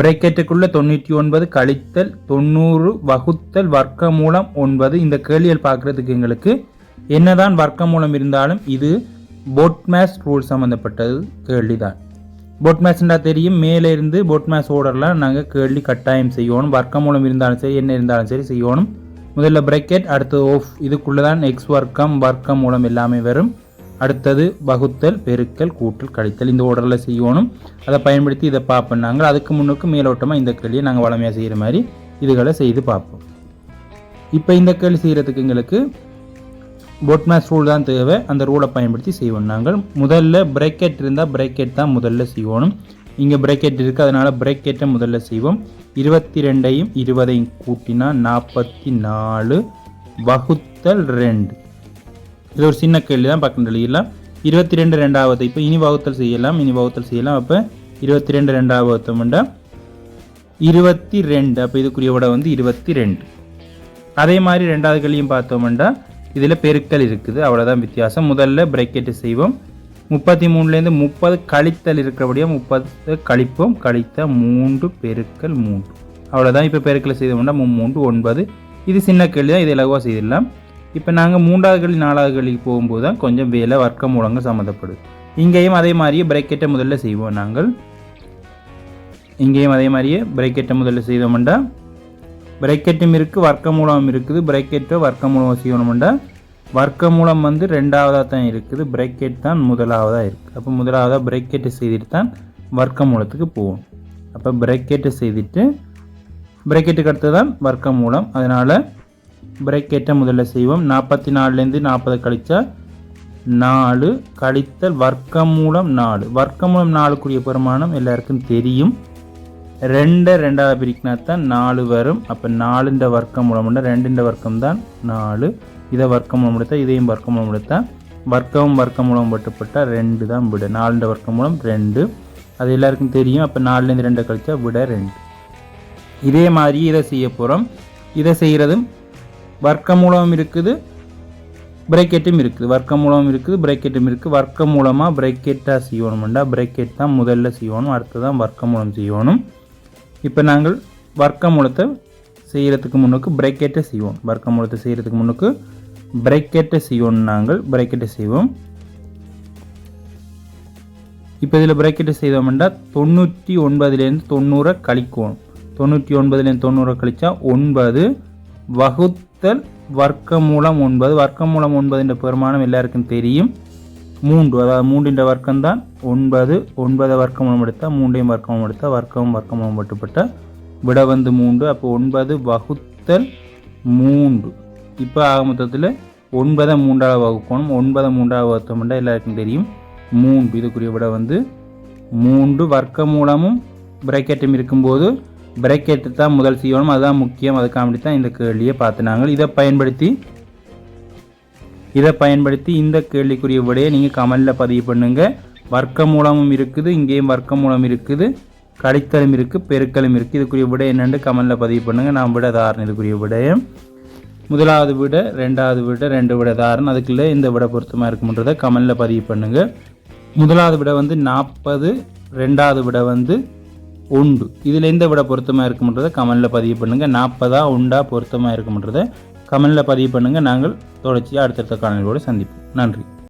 பிரேக்கெட்டுக்குள்ள தொண்ணூற்றி ஒன்பது கழித்தல் தொண்ணூறு வகுத்தல் வர்க்க மூலம் ஒன்பது. இந்த கேள்விகள் பார்க்குறதுக்கு எங்களுக்கு என்னதான் வர்க்க மூலம் இருந்தாலும் இது போட்மேஸ் ரூல் சம்மந்தப்பட்டது கேள்வி தான் போட்மேஸ்ன்றா தெரியும் மேலே இருந்து போட்மேஸ் ஓர்டர்லாம் நாங்கள் கேள்வி கட்டாயம் செய்யணும். வர்க்க மூலம் இருந்தாலும் சரி என்ன இருந்தாலும் சரி செய்யணும். முதல்ல பிரேக்கெட் அடுத்து ஓஃப் இதுக்குள்ளே தான் எக்ஸ் வர்க்கம் வர்க்கம் மூலம் எல்லாமே வரும். அடுத்தது வகுத்தல் பெருக்கல் கூட்டல் கழித்தல். இந்த ஓர்டரில் செய்யணும். அதை பயன்படுத்தி இதை பார்ப்போம் நாங்கள் அதுக்கு முன்னுக்கு மேலோட்டமாக இந்த கேள்வியை நாங்கள் வளமையாக செய்கிற மாதிரி இதுகளை செய்து பார்ப்போம். இப்போ இந்த கேள்வி செய்கிறதுக்கு எங்களுக்கு போட்மேஸ் ரூல் தான் தேவை. அந்த ரூலை பயன்படுத்தி செய்வோம் நாங்கள். முதல்ல பிரேக்கெட் இருந்தால் பிரேக்கெட் தான் முதல்ல செய்வோம். இங்கே பிரேக்கெட் இருக்குது அதனால் பிரேக்கெட்டை முதல்ல செய்வோம். இருபத்தி ரெண்டையும் இருபதையும் கூட்டினா நாற்பத்தி நாலு வகுத்தல் ரெண்டு. இது ஒரு சின்ன கேள்வி தான் பக்கம் எழுதிடலாம் இருபத்தி ரெண்டு ரெண்டாவது இப்போ இனி வகுத்தல் செய்யலாம் இனி வகுத்தல் செய்யலாம். அப்போ இருபத்தி ரெண்டு ரெண்டாவது வகுத்தோம்னா இருபத்தி ரெண்டு அப்போ இதுக்குரிய விட வந்து இருபத்தி ரெண்டு அதே மாதிரி ரெண்டாவது கேள்வியும் பார்த்தோம்னா இதில் பெருக்கல் இருக்குது அவ்வளோதான் வித்தியாசம். முதல்ல பிரேக்கெட்டு செய்வோம். முப்பத்தி மூணுலேருந்து முப்பது கழித்தல் இருக்கிறபடியாக முப்பது கழிப்போம். கழித்த மூன்று பெருக்கல் மூன்று. அவ்வளோதான் இப்போ பெருக்கல் செய்தோம்னா மூன்று ஒன்பது. இது சின்ன கேள்வி தான் இது இலகுவாக செய்திடலாம். இப்போ நாங்கள் மூன்றாவது கல்வி நாலாவது கழிக்கு போகும்போது தான் கொஞ்சம் வேலை வர்க்க மூலங்கள் சம்மந்தப்படுது. இங்கேயும் அதே மாதிரியே பிரேக்கெட்டை முதல்ல செய்வோம் நாங்கள். இங்கேயும் அதே மாதிரியே பிரேக்கெட்டை முதல்ல செய்தோம்டா. பிரேக்கெட்டும் இருக்குது வர்க்க மூலம் இருக்குது. பிரேக்கெட்டோ வர்க்க மூலம் செய்யணும்டா. வர்க்க மூலம் வந்து ரெண்டாவதாக தான் இருக்குது. பிரேக்கெட் தான் முதலாவதாக இருக்குது அப்போ முதலாவதாக பிரேக்கெட்டை செய்துட்டு தான் வர்க்க மூலத்துக்கு போகும் அப்போ பிரேக்கெட்டை செய்துட்டு பிரேக்கெட்டுக்கு அடுத்து தான் வர்க்க மூலம் அதனால் பிரேக்கெட்டை முதல்ல செய்வோம். நாற்பத்தி நாலுலேருந்து நாற்பது கழித்தா நாலு கழித்தல் வர்க்கமூலம் நாலு. வர்க்கமூலம் நாலுக்குரிய பெருமானம் எல்லாருக்கும் தெரியும். ரெண்டை ரெண்டாவது பிரிக்கினா தான் நாலு வரும். அப்போ நாலுன்ற வர்க்கம் மூலம் ரெண்டுன்ற வர்க்கம் தான் நாலு. இதை வர்க்கம் மூலம் எடுத்தால் இதையும் வர்க்கம் மூலம் எடுத்தால் வர்க்கம் வர்க்கம் மூலம் பட்டுப்பட்டால் ரெண்டு தான் விட. நாலுன்ற வர்க்கம் மூலம் ரெண்டு. அது எல்லாருக்கும் தெரியும். அப்போ நாலுலேருந்து ரெண்டை கழிச்சா விட ரெண்டு. இதே மாதிரி இதை செய்ய போகிறோம் இதை செய்கிறதும் வர்க்க மூலம் இருக்குது பிரேக்கெட்டும் இருக்குது. வர்க்க மூலம் இருக்குது பிரேக்கெட்டும் இருக்குது. வர்க்க மூலமாக பிரேக்கெட்டாக செய்யணும்டா? பிரேக்கெட் தான் முதல்ல செய்யணும் அடுத்து தான் வர்க்க மூலம் செய்யணும். இப்போ நாங்கள் வர்க்க மூலத்தை செய்கிறதுக்கு முன்னுக்கு பிரேக்கெட்டை செய்வோம். வர்க்க மூலத்தை செய்கிறதுக்கு முன்னுக்கு பிரேக்கெட்டை செய்வோம் நாங்கள். பிரேக்கெட்டை செய்வோம். இப்போ இதில் பிரேக்கெட்டை செய்தோம்னா தொண்ணூற்றி ஒன்பதுலேருந்து தொண்ணூறை கழிக்கணும். தொண்ணூற்றி ஒன்பதுலேருந்து தொண்ணூறை கழிச்சா ஒன்பது வகுத்தல் வர்க்க மூலம் ஒன்பது வர்க்கமூலம் மூலம் ஒன்பதுன்ற பெருமானம் எல்லாருக்கும் தெரியும். மூன்று அதாவது மூன்றின்ற வர்க்கம் தான் ஒன்பது ஒன்பதை வர்க்கமூலம் எடுத்தால் மூன்றையும் வர்க்கமூலம் எடுத்தால் வர்க்கமும் வர்க்க மட்டுப்பட்ட விட வந்து மூன்று. அப்போ ஒன்பது வகுத்தல் மூன்று. இப்போ ஆக மொத்தத்தில் ஒன்பதை மூன்றாவது வகுக்கணும். ஒன்பதை மூன்றாவது வகுத்தோம்னா எல்லாருக்கும் தெரியும். மூன்று இதுக்குரிய விட வந்து மூன்று. வர்க்க மூலமும் பிரேக்கெட்டும் இருக்கும்போது பிரேக்கெட்டு தான் முதல் செய்யணும் அதுதான் முக்கியம். அதுக்காண்டி தான் இந்த கேள்வியை பார்த்துனாங்க. இதை பயன்படுத்தி இதை பயன்படுத்தி இந்த கேள்விக்குரிய விடையை நீங்கள் கமலில் பதிவு பண்ணுங்கள் வர்க்க மூலமும் இருக்குது இங்கேயும் வர்க்க மூலம் இருக்குது கழித்தலும் இருக்குது பெருக்கலும் இருக்குது இதுக்குரிய விடை என்னென்று கமலில் பதிவு பண்ணுங்கள் நான் விட தாரணம் இதுக்குரிய விடையை முதலாவது விட ரெண்டாவது விட ரெண்டு விட தாரணம் அதுக்குள்ளே இந்த விட பொருத்தமாக இருக்கும்ன்றதை கமலில் பதிவு பண்ணுங்கள் முதலாவது விட வந்து நாற்பது ரெண்டாவது விட வந்து உண்டு. இதில் எந்த விட பொருத்தமாக இருக்கும்ன்றதை கமனில் பதிவு பண்ணுங்கள் நாற்பதா உண்டா பொருத்தமாக இருக்கும்ன்றதை கமெண்டில் பதிவு பண்ணுங்கள் நாங்கள் தொடர்ச்சியாக அடுத்தடுத்த காணொலியோடு சந்திப்போம். நன்றி.